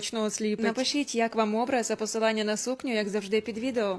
точно осліпить. Напишіть, як вам образ, а посилання на сукню, як завжди, під відео.